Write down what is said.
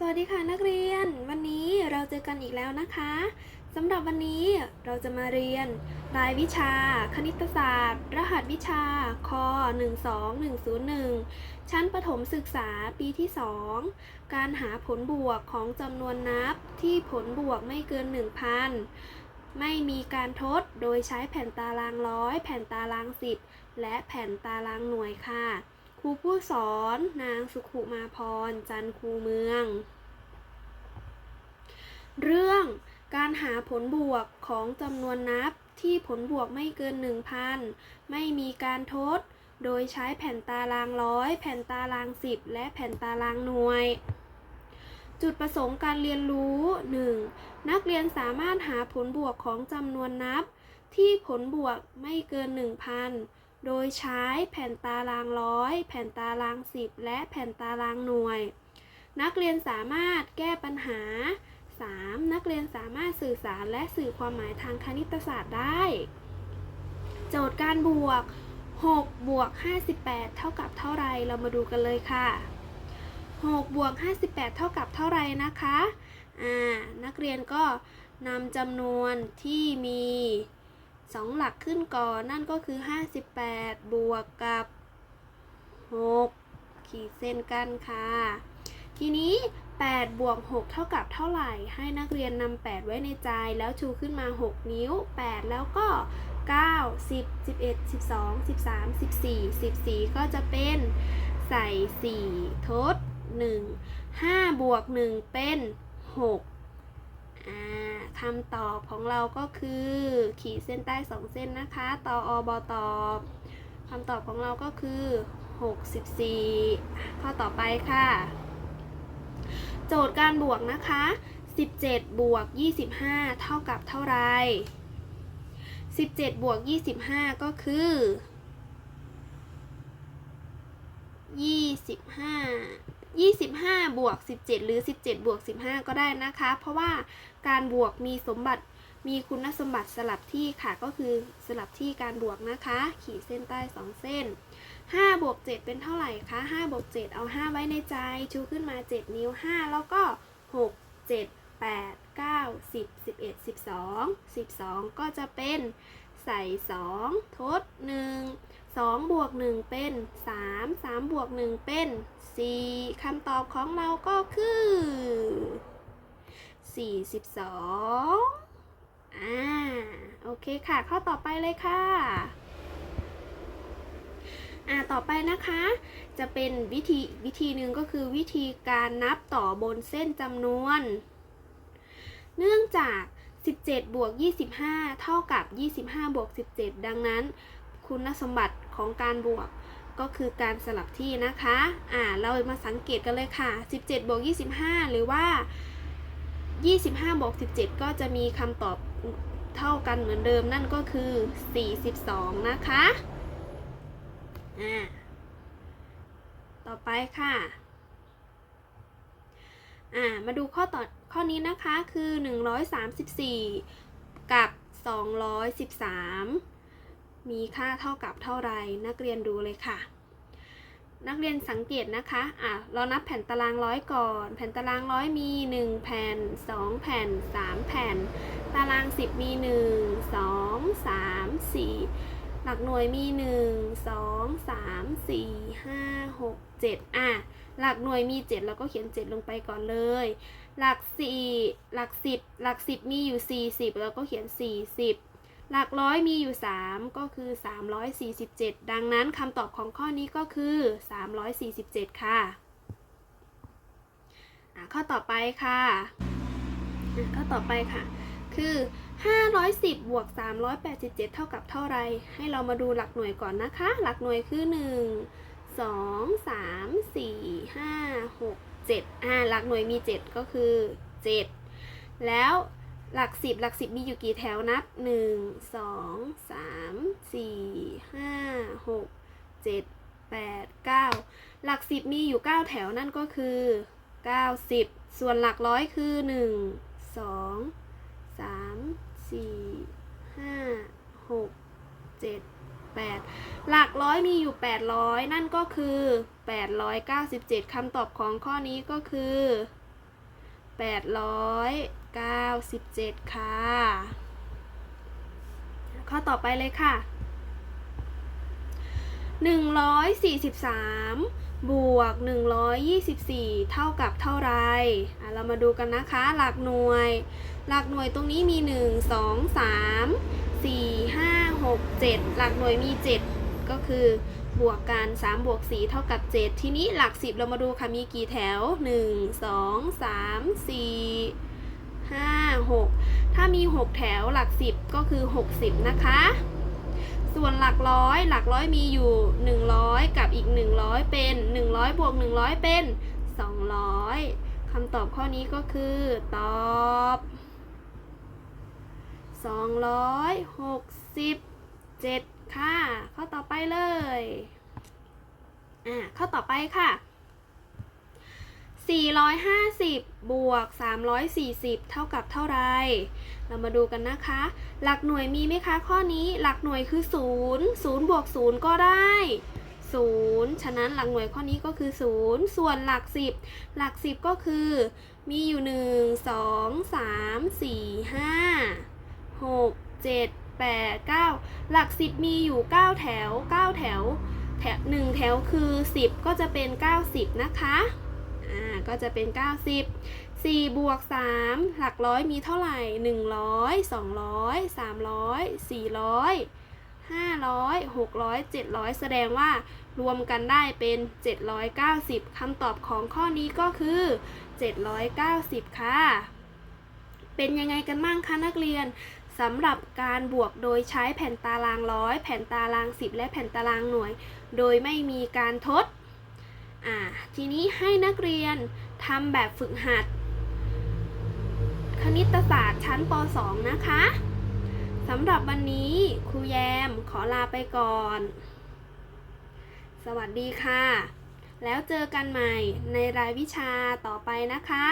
สวัสดีค่ะนักเรียน วันนี้เราเจอกันอีกแล้วนะคะสำหรับวันนี้เราจะมาเรียน รายวิชา คณิตศาสตร์ รหัสวิชาค12101 ชั้นประถมศึกษาปีที่ 2 การหาผลบวกของจำนวนนับที่ผลบวกไม่เกิน 1,000 ไม่มีการทดโดยใช้แผ่นตารางร้อยแผ่นตารางสิบและแผ่นตารางหน่วยค่ะ ครูผู้สอนนางสุขุมาพร จันทร์คูเมือง เรื่องการหาผลบวกของจำนวนนับที่ผลบวกไม่เกิน 1,000 ไม่มีการทด โดยใช้แผ่นตารางร้อย แผ่นตารางสิบและแผ่นตารางหน่วย จุดประสงค์การเรียนรู้ 1. นักเรียนสามารถหาผลบวกของจำนวนนับ ที่ผลบวกไม่เกิน 1,000 โดยใช้แผ่นตารางร้อย แผ่นตารางสิบและแผ่นตารางหน่วย นักเรียนสามารถแก้ปัญหา 3. นักเรียนสามารถสื่อสารและสื่อความหมายทางคณิตศาสตร์ได้ โจทย์การบวก 6 บวก 58 เท่ากับเท่าไร เรามาดูกันเลยค่ะ 6 บวก 58 เท่ากับเท่าไรนะคะ อ่า นักเรียนก็นำจำนวนที่มี 2 หลักขึ้นก่อนนั่นก็คือ 58 บวกกับ 6 ขีดเส้นกันค่ะ ทีนี้ 8 บวก 6 เท่ากับเท่าไหร่ ให้นักเรียนนำ8 ไว้ในใจแล้วชูขึ้นมา 6 นิ้ว 8 แล้วก็ 9 10 11 12 13 14 14 ก็จะเป็นใส่ 4 ทด 1 5 บวก 1 เป็น 6 คำตอบของเราก็คือ ขีดเส้นใต้2เส้นนะคะตออบตอบคำตอบของเราก็คือ 64 ข้อต่อไปค่ะ โจทย์การบวกนะคะ 17 บวก 25 เท่ากับเท่าไร 17 บวก 25 ก็คือ 25 25 บวก 17 หรือ 17 บวก 15 ก็ได้นะคะ เพราะว่าการบวกมีสมบัติมีคุณสมบัติสลับที่ค่ะก็คือสลับที่การบวกนะคะ ขีดเส้นใต้ 2 เส้น 5 บวก 7 เป็นเท่าไหร่คะ 5 บวก 7 เอา 5 ไว้ในใจ ชูขึ้นมา 7 นิ้ว 5 แล้วก็ 6 7 8 9 10 11 12 12 ก็จะเป็นใส่ 2 ทด 1 2 บวก 1 เป็น 3 3 บวก 1 เป็น 4คำตอบของเราก็คือ 42 อ่า โอเคค่ะ ข้อต่อไปเลยค่ะอ่าต่อไปนะคะ จะเป็นวิธีวิธีหนึ่งก็คือวิธีการนับต่อบนเส้นจำนวน เนื่องจาก 17 บวก 25 เท่ากับ 25 บวก 17 ดังนั้น คุณสมบัติของการบวก ก็คือการสลับที่นะคะ อ่า เรามาสังเกตกันเลยค่ะ 17บวก25 หรือว่า 25บวก17 ก็จะมีคำตอบเท่ากันเหมือนเดิมนั่นก็คือ 42 นะคะ อ่า ต่อไปค่ะอ่ามาดูข้อต่อข้อนี้นะคะคือ 134 กับ 213 มีค่าเท่ากับเท่าไรนักเรียนดูเลยค่ะ นักเรียนสังเกตนะคะอะเรานับแผ่นตารางร้อยก่อน แผ่นตารางร้อยมี 1 แผ่น 2 แผ่น 3 แผ่น ตาราง 10 มี 1 2 3 4 หลักหน่วยมี 1 2 3 4 5 6 7อะหลักหน่วยมี7เราก็เขียน 7 ลงไปก่อนเลย หลัก 4 หลัก 10 หลัก 10 มีอยู่ 40เราก็เขียน 40 หลักร้อยมีอยู่ 3 ก็คือ 347 ดังนั้นคำตอบของข้อนี้ก็คือ 347 ค่ะอะข้อต่อไปค่ะอะข้อต่อไปค่ะ คือ 510 บวก 387 เท่ากับเท่าไร ให้เรามาดูหลักหน่วยก่อนนะคะ หลักหน่วยคือ 1 2 3 4 5 6 7อ่าหลักหน่วยมี 7 ก็คือ 7 แล้ว หลัก10หลัก10มีอยู่กี่แถวนับ1 2 3 4 5 6 7 8 9หลัก10มีอยู่9แถวนั่นก็คือ90ส่วนหลักร้อยคือ1 2สามสี่ห้าหกเจ็ดแปดหลักร้อยมีอยู่แปดร้อยนั่นก็คือแปดร้อยเก้าสิบเจ็ดคำตอบของข้อนี้ก็คือ 897 ค่ะ ข้อต่อไปเลยค่ะ 143 บวก 124 เท่ากับเท่าไรอะเรามาดูกันนะคะ หลักหน่วย หลักหน่วยตรงนี้มี 1 2 3 4 5 6 7 หลักหน่วยมี 7 ก็คือ บวกกัน 3 บวก 4 เท่ากับ 7 ทีนี้หลัก 10 เรามาดูค่ะ มีกี่แถว 1 2 3 4 5 6 ถ้ามี 6 แถวหลัก 10 ก็คือ 60 นะคะ ส่วนหลักร้อย หลักร้อยมีอยู่ 100 กับอีก 100 เป็น 100 บวก 100 เป็น 200 คำตอบข้อนี้ก็คือ ตอบ 267 ค่ะ ข้อต่อไปเลย อ่า ข้อต่อไปค่ะ 450 บวก 340 เท่ากับเท่าไร เรามาดูกันนะคะ หลักหน่วยมีไหมคะ ข้อนี้ หลักหน่วยคือ 0 0บวก0 ก็ได้ 0 ฉะนั้นหลักหน่วยข้อนี้ก็คือ 0 ส่วนหลัก 10 หลัก 10 ก็คือ มีอยู่ 1 2 3 4 5 6 7 8 9 หลัก 10 มีอยู่ 9 แถว 9 แถว แถว1แถวคือ 10 ก็จะเป็น 90 นะคะ อ่า ก็จะเป็น 90 4บวก3หลักร้อยมีเท่าไหร่ 100 200 300 400 500 600 700 แสดงว่ารวมกันได้เป็น 790คำตอบของข้อนี้ก็คือ 790 ค่ะ เป็นยังไงกันบ้างคะนักเรียน สำหรับการบวกโดยใช้แผ่นตารางร้อยแผ่นตาราง 10 และแผ่นตารางหน่วย โดยไม่มีการทด ทีนี้ให้นักเรียนทำแบบฝึกหัด คณิตศาสตร์ชั้นป .2 นะคะสำหรับวันนี้ครูแยมขอลาไปก่อน สวัสดีค่ะ แล้วเจอกันใหม่ในรายวิชาต่อไปนะคะ